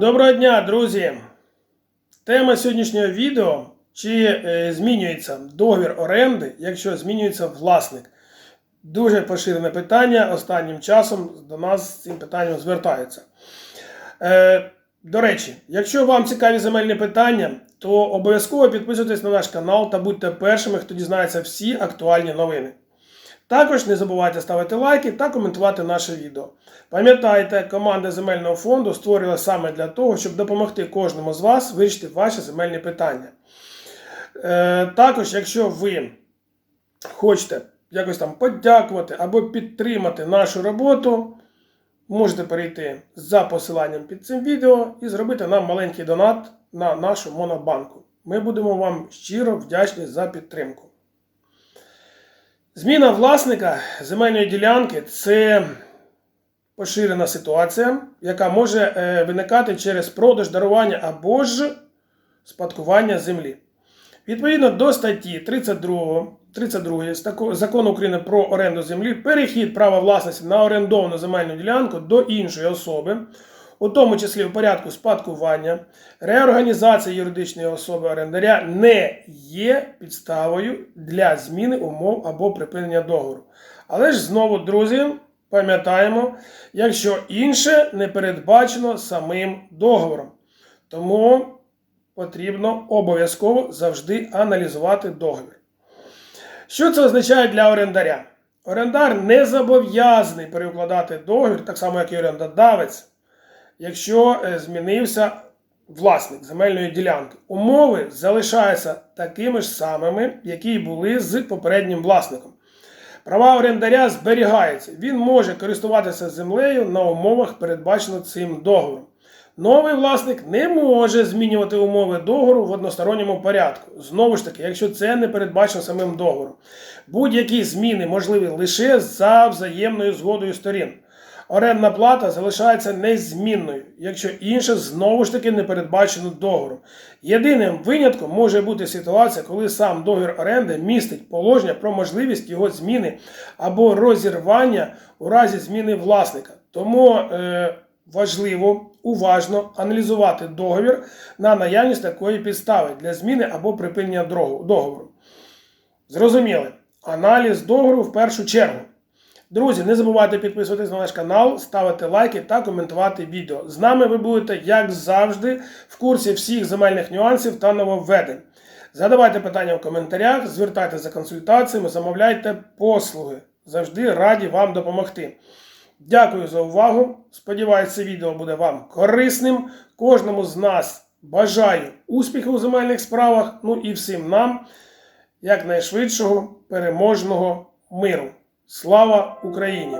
Доброго дня, друзі! Тема сьогоднішнього відео: чи е, змінюється договір оренди, якщо змінюється власник. Дуже поширене питання. Останнім часом до нас з цим питанням звертаються. Е, до речі, якщо вам цікаві земельні питання, то обов'язково підписуйтесь на наш канал та будьте першими, хто дізнається всі актуальні новини. Також не забувайте ставити лайки та коментувати наше відео. Пам'ятайте, команда земельного фонду створила саме для того, щоб допомогти кожному з вас вирішити ваші земельні питання. Е, також, якщо ви хочете якось там подякувати або підтримати нашу роботу, можете перейти за посиланням під цим відео і зробити нам маленький донат на нашу монобанку. Ми будемо вам щиро вдячні за підтримку. Зміна власника земельної ділянки це поширена ситуація, яка може е, виникати через продаж дарування або ж спадкування землі. Відповідно до статті 32, 32 Закону України про оренду землі, перехід права власності на орендовану земельну ділянку до іншої особи, у тому числі в порядку спадкування, реорганізація юридичної особи орендаря не є підставою для зміни умов або припинення договору. Але ж знову, друзі, пам'ятаємо, якщо інше не передбачено самим договором. Тому потрібно обов'язково завжди аналізувати договір. Що це означає для орендаря? Орендар не зобов'язаний переукладати договір, так само як і орендодавець, якщо е, змінився власник земельної ділянки. Умови залишаються такими ж самими, які були з попереднім власником. Права орендаря зберігаються. Він може користуватися землею на умовах, передбачено цим договором. Новий власник не може змінювати умови договору в односторонньому порядку. Знову ж таки, якщо це не передбачено самим договором. Будь-які зміни можливі лише за взаємною згодою сторін. Орендна плата залишається незмінною, якщо інше знову ж таки не передбачено договором. Єдиним винятком може бути ситуація, коли сам договір оренди містить положення про можливість його зміни або розірвання у разі зміни власника. Тому е, важливо уважно аналізувати договір на наявність такої підстави для зміни або припинення договору. Зрозуміли? Аналіз договору в першу чергу. Друзі, не забувайте підписуватись на наш канал, ставити лайки та коментувати відео. З нами ви будете, як завжди, в курсі всіх земельних нюансів та нововведень. Задавайте питання в коментарях, звертайтеся за консультаціями, замовляйте послуги. Завжди раді вам допомогти. Дякую за увагу. Сподіваюся, це відео буде вам корисним. Кожному з нас бажаю успіху у земельних справах. Ну і всім нам якнайшвидшого переможного миру. Слава Україні!